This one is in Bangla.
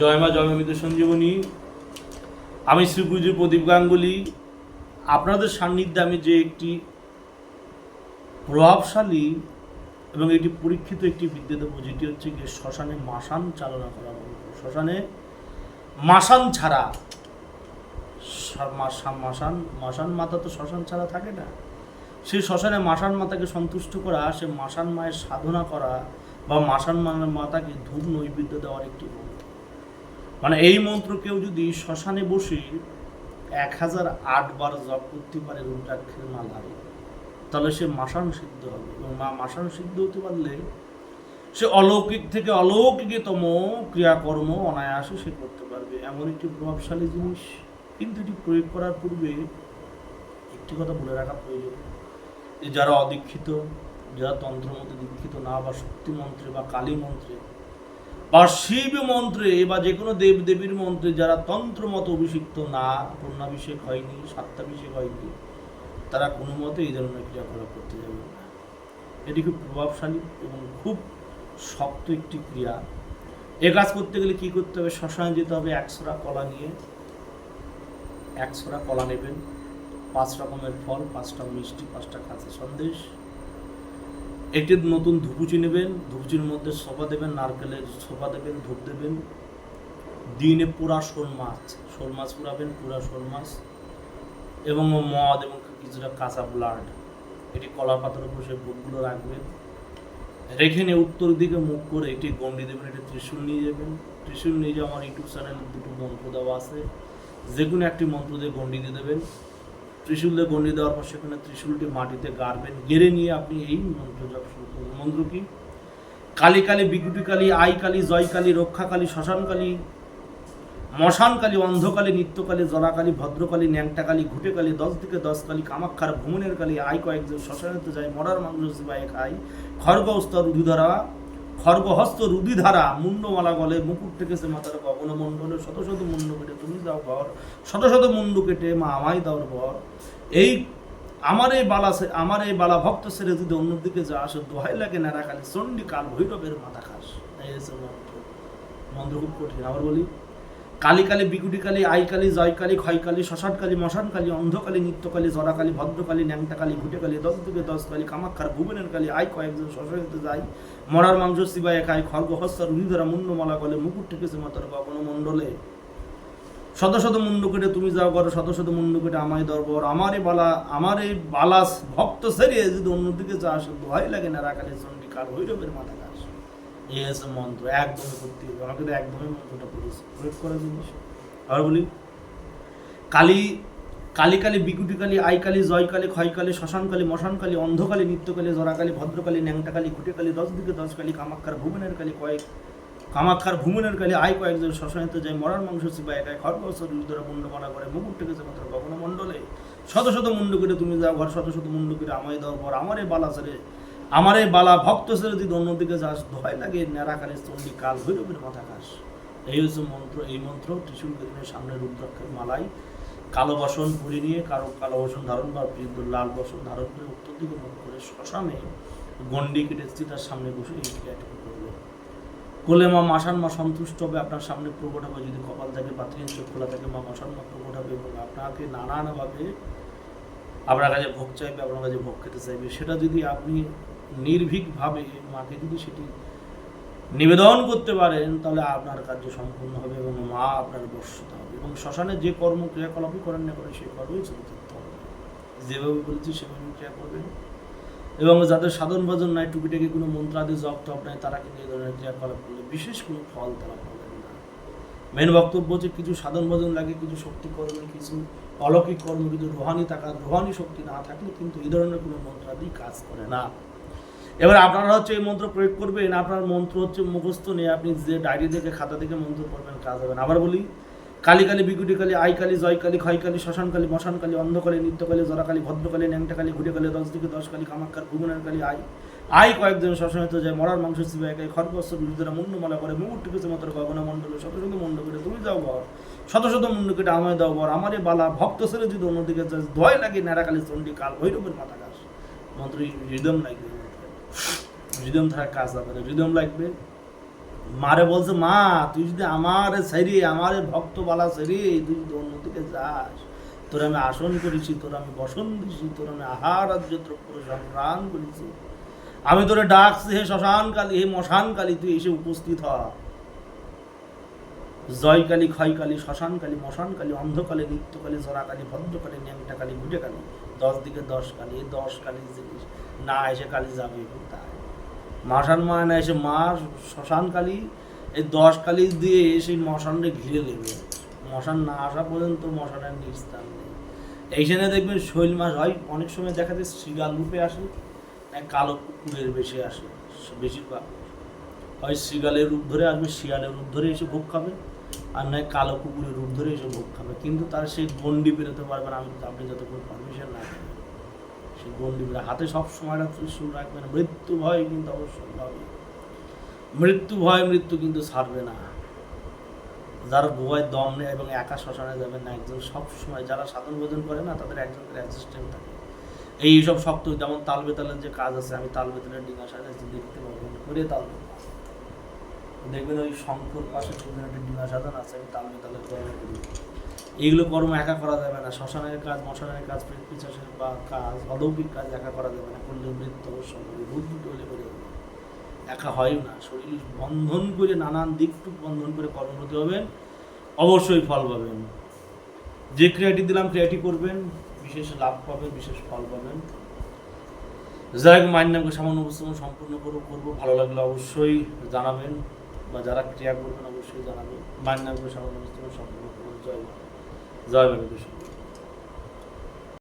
জয় মা, জয় মৃত সঞ্জীবনী। আমি শ্রীগুরুজি প্রদীপ গাঙ্গুলি। আপনাদের সান্নিধ্যে আমি যে একটি প্রভাবশালী এবং এটি পরীক্ষিত একটি বিদ্যা দেবো, যেটি হচ্ছে গিয়ে শ্মশানে মাসান চালনা করা বলব শ্মশানে মাসান ছাড়া মাসান মাসান মাতা তো শ্মশান ছাড়া থাকে না। সেই শ্মশানে মাসান মাতাকে সন্তুষ্ট করা, সে মাসান মায়ের সাধনা করা বা মাসান মাতাকে ধূপ নৈবেদ্য দেওয়ার একটি মানে এই মন্ত্র কেউ যদি শ্মশানে বসে এক হাজার আট বার জপ করতে পারে রুদ্রাক্ষের মালায়, তাহলে সে মাসান সিদ্ধ হবে এবং মা মাসান সিদ্ধ হতে পারলে সে অলৌকিক থেকে অলৌকিকতম ক্রিয়াকর্ম অনায়াসে সে করতে পারবে। এমন একটি প্রভাবশালী জিনিস। কিন্তু এটি প্রয়োগ করার পূর্বে একটি কথা বলে রাখা প্রয়োজন। যে যারা অদীক্ষিত, যারা তন্ত্রমতে দীক্ষিত না বা শক্তি মন্ত্রে বা কালী মন্ত্রে বা শিব মন্ত্রে বা যে কোনো দেব দেবীর মন্ত্রে যারা তন্ত্র মতো অভিষিক্ত, না, পূর্ণাভিষেক হয়নি, সাত্যাভিষেক হয়নি, তারা কোনো মতে এই ধরনের ক্রিয়াকলাপ করতে যাবে না। এটি খুব প্রভাবশালী এবং খুব শক্ত একটি ক্রিয়া। এ কাজ করতে গেলে কি করতে হবে? শ্মশানে যেতে হবে একশোরা কলা নিয়ে। একশোরা কলা নেবেন। পাঁচ রকমের ফল, পাঁচটা মিষ্টি, পাঁচটা কাঁচা সন্দেশ। একটি নতুন ধুপুচি নেবেন, ধুপুচির মধ্যে সোপা দেবেন, নারকেলের সোপা দেবেন, ধূপ দেবেন। দিনে পুরা শোল মাছ শোল মাছ পুরাবেন, পুরা শোল মাছ। এবং মদ এবং কিছুটা কাঁচা ব্লাড। এটি কলা পাতার উপর সে বুকগুলো রাখবেন। রেখে নিয়ে উত্তর দিকে মুখ করে একটি গন্ডি দেবেন একটি ত্রিশূল নিয়ে যাবেন। ত্রিশূল নিয়ে যাওয়া আমার ইউটিউব চ্যানেলে দুটো মন্ত্র দেওয়া আছে। যে কোনো একটি মন্ত্র দিয়ে গন্ডি দিয়ে দেবেন। ত্রিশূল দিয়ে দেওয়ার পর সেখানে ত্রিশূলটি মাটিতে গাড়বেন, গেড়ে নিয়ে আপনি এই মন্ত্র জপ শুরু করবেন মন্ত্র কি? কালী কালী, বিকুটি কালী, আই কালী, জয় কালী, রক্ষা কালী, শ্মশান কালী, মশান কালী অন্ধকালী নিত্যকালী জলাকালী ভদ্রকালী ন্যাংটা কালী, ঘুটে কালী, দশ দিকে দশ কালী, কামাক্ষার ভ্রমণের কালী, আই কয়েকজন শ্মশানেতে যায়, মরার মাংস শিবায় খাই খড়গহস্ত, রুধিধারা খড়গহস্ত রুধিধারা মুন্ডমালা গলে, মুকুট টেকেছে মাতার গগন মন্ডলে শত শত মুন্ড কেটে তুমি দাও ঘর, শত শত মুন্ড কেটে মা আমায় দাও ঘর। এই আমার এই বালা আমার এই বালা ভক্ত ছেড়ে যদি অন্যদিকে যা আসে দোহাই লাগে নারাকালী চণ্ডী কাল ভৈরবের মাথা খাস। এই মন্ত্র খুব কঠিন। আবার বলি কালী কালী বিকুটি কালী, আই কালী, জয় কালী, ক্ষয় কালী শ্মশান কালী মশান কালী অন্ধকালী নিত্যকালী জরাকালী ভদ্রকালী ন্যাংটা কালী, ঘুটে কালী দশ দিকে দশ কালী, কামাক্ষার ভুবনের কালী আয় কয়েকজন শ্মশানেতে যায় মরার মাংস শিবায় খায় খর্গ হস্ত রুহিধরা মুন্ডমালা গলে মুকুট ঠেকেছে মাতার গগন মণ্ডলে। শত শত মুন্ড কেটে তুমি যাও করো শত শত মুন্ড কেটে আমায় দরবর আমারে বালা, আমারে বালাস, ভক্ত সেরিয়ে যদি অন্যদিকে যা আসে দোহাই লাগে না রাখালে চণ্ডী কাল হৈরবের মাথা হচ্ছে মন্ত্র একদমই করতে হবে। একদমই মন্ত্রটা প্রয়োগ করার জিনিস আর বলি, কালী কালী কালী, বিকুটি কালী, আই কালী, জয় কালী, ক্ষয় কালী, শ্মশান কালী, মশান কালী অন্ধকালী নিত্যকালী জরাকালী ভদ্রকালী ন্যাংটা কালী, খুঁটে কালী, দশ দিকে দশ কালী, কামাক্ষার ভুবনের কালী, কয়েক, কামাক্ষার ভুবনের কালী আয় কয়েকজন শ্মশানিতে যায়, মরার মাংস চিবায় একাই খড়গস্বর রুদ্র মুন্ড করে, মুকুট মাত্র গগন মণ্ডলে। শত শত মুন্ড করে তুমি যাও, ঘর শত শত মুন্ড করে আমায় দাও পর আমার এই বালা ছেড়ে আমার এই বালা ভক্ত ছেড়ে যদি অন্যদিকে যাস ভয় লাগে নেড়াকালে চণ্ডী কাল ভৈরবের মাথা খাস। এই হচ্ছে মন্ত্র, এই মন্ত্র ত্রিশূল বেদিনের সামনে রুদ্রাক্ষের মালাই কালো বসন পরে নিয়ে কারও কালো বসন ধারণ বা লাল বসন ধারণ করে উত্তর দিকে করে শ্মশানে গন্ডি কেটে তার সামনে বসে এই ক্রিয়াটুকু করবে। কোলে মা মাসান, মা সন্তুষ্ট হবে, আপনার সামনে প্রকট হবে, যদি কপাল থাকে বা চোখ খোলা থাকে, মা মাসান, মা প্রকট হবে এবং আপনাকে নানানভাবে আপনার কাছে ভোগ চাইবে, আপনার কাছে ভোগ খেতে চাইবে। সেটা যদি আপনি নির্ভীকভাবে মাকে যদি সেটি নিবেদন করতে পারেন, তাহলে আপনার কার্য সম্পূর্ণ হবে এবং মা আপনার বর্ষিত হবে। এবং শ্মশানে যে কর্ম ক্রিয়াকলাপই করেন না করেন সেই কর্মই থাকতে হবে। যেভাবে বলেছি সেভাবে ক্রিয়া করবেন। এবং যাদের সাধন ভজন নাই, টুকিটাকি কোনো মন্ত্রাদি জপ টপ নাই, তারা কিন্তু এই ধরনের ক্রিয়াকলাপ করলে বিশেষ কোনো ফল তারা পাবেন না। মেন বক্তব্য হচ্ছে কিছু সাধন ভজন লাগে, কিছু শক্তি কর্মে, কিছু অলৌকিক কর্ম, কিছু রোহানি থাকা, রোহানি শক্তি না থাকলে কিন্তু এই ধরনের কোনো মন্ত্রাদি কাজ করে না। এবার আপনারা হচ্ছে এই মন্ত্র প্রয়োগ করবেন, আপনার মন্ত্র হচ্ছে মুখস্থ নিয়ে আপনি যে ডায়েরি থেকে, খাতা থেকে মন্ত্র পড়বেন, কাজ হবে না। আবার বলি, কালী কালী বিকুটি কালী, আই কালী, জয় কালী, ক্ষয় কালী, শ্মশান কালী, মশান কালী অন্ধকালী নিত্যকালী জরাকালী ভদ্রকালী ন্যাংটা কালী, ঘুটে কালী, দশ দিকে দশ কালী কামাক্ষার ভুবনের কালী, আই। আই কয়েকজন শ্মশানিত যায়, মরার মাংস শিবে একাই খরগস্ব বিরুদ্ধে মুন্ডমালা করে মুকুট টিকেছে মাত্র গগনা মণ্ডলে, শত শত মুন্ড কেটে, তুমি যাও ঘর শত শত মুন্ড কেটে আমায় দাও বর, আমারে বালা, ভক্ত ছেড়ে যদি অন্যদিকে যাস ধয় লাগে নেড়াকালী চণ্ডী কাল ভৈরবের মাথা গাছ মন্ত্র রিদম লাগবে রিদম থাকার কাজ হবে রিদম লাগবে। মারে বলছে, মা, তুই যদি আমার সেরি আমার ভক্ত বালা সেরি তুই যদি অন্যদিকে যাস, তোর আমি আসন করেছি, তোর আমি বসন দিছি তোর আমি আহার দ্রব্য সংগ্রাম করেছি। আমি তোরে ডাকছি, হে শ্মশান কালী, হে মশান কালী, তুই এসে উপস্থিত হ। জয় কালী, ক্ষয় কালী, শ্মশান কালী, মশান কালী, অন্ধকালী, নিত্যকালী জরা কালী ভদ্রকালী ন্যাংটা কালী গুজে কালী দশ দিকে দশ কালী দশ কালী জিনিস। না এসে কালী যাবে। কোথায় মায় না এসে মা শ্মশান কালী, এই দশ কালী দিয়ে সেই মশানটা ঘিরে নেবে মশান না আসা পর্যন্ত মশানের নিস্তার নেই। এইখানে দেখবেন শৈল মাছ হয়, অনেক সময় দেখা যায় শ্রীগাল রূপে আসে কালো কুকুরের বেশি আসে, বেশিরভাগ। হয় শ্রীগালের রূপ ধরে আসবে, শিয়ালের রূপ ধরে এসে ভোগ খাবে, আর নয় কালো কুকুরের রূপ ধরে এসে ভোগ খাবে। কিন্তু তার সেই গন্ডি পেরোতে পারবে না, আমি আপনি যতক্ষণ পারমিশন না সেই গন্ডি হাতে সব সময় ত্রিশূল রাখবেন মৃত্যু ভয় কিন্তু অবশ্যই হবে। মৃত্যু ভয়, মৃত্যু কিন্তু ছাড়বে না। যার ভয়, দম নেই এবং একা শ্মশানে যাবেন না, একজন সব সময় যারা সাধন ভোজন করে না, তাদের একজন অ্যাসিস্ট্যান্ট থাকে। এই সব শক্ত, যেমন তাল বেতালের যে কাজ আছে, আমি তাল বেতালের ডিঙা সাজাচ্ছি দেখতে পাবেন করে তাল। দেখবেন ওই শঙ্কর পাশে একটা ডিঙা সাজান আছে, আমি তাল বেতালের করি এইগুলো কর্ম একা করা যাবে না। শ্মশানের কাজ, মশানের কাজ পিছাসের বা কাজ, অলৌকিক কাজ একা করা যাবে না। করলে মৃত্যু ভূত হলে করে একা হয় না। শরীর বন্ধন করে নানান দিকটুক বন্ধন করে কর্ম হতে হবে অবশ্যই ফল পাবেন। যে ক্রিয়াটি দিলাম, ক্রিয়াটি করবেন। বিশেষ লাভ পাবেন, বিশেষ ফল পাবেন। যাই হোক, মায়ের নামকে সামান্য উপস্থাপন সম্পূর্ণ করব করব। ভালো লাগলে অবশ্যই জানাবেন বা যারা ক্রিয়া করবেন, অবশ্যই জানাবেন। মায়ের নামকে সামান্য উপস্থাপন সম্পূর্ণ করব। জয় মা। জয় বাবা